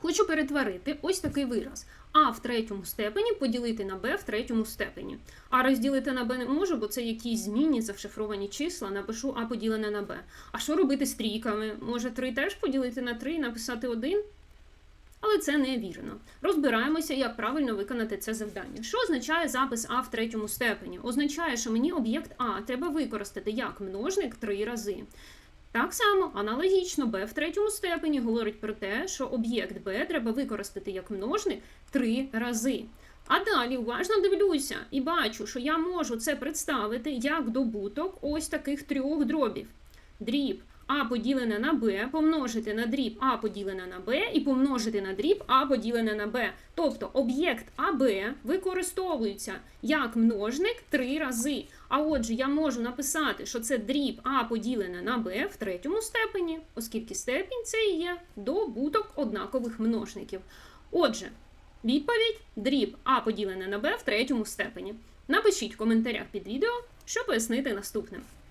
Хочу перетворити ось такий вираз. А в третьому степені поділити на Б в третьому степені. А розділити на Б не можу, бо це якісь змінні зашифровані числа, напишу А поділене на Б. А що робити з трійками? Може 3 теж поділити на 3 і написати 1? Але це невірно. Розбираємося, як правильно виконати це завдання. Що означає запис А в третьому степені? Означає, що мені об'єкт А треба використати як множник три рази. Так само, аналогічно, b в третьому степені говорить про те, що об'єкт b треба використати як множник три рази. А далі уважно дивлюся і бачу, що я можу це представити як добуток ось таких трьох дробів. Дріб а поділене на b помножити на дріб а поділене на b і помножити на дріб а поділене на b. Тобто об'єкт АБ використовується як множник три рази. А отже, я можу написати, що це дріб а поділене на b в третьому степені, оскільки степінь це і є добуток однакових множників. Отже, відповідь дріб а поділене на b в третьому степені. Напишіть в коментарях під відео, що пояснити наступним.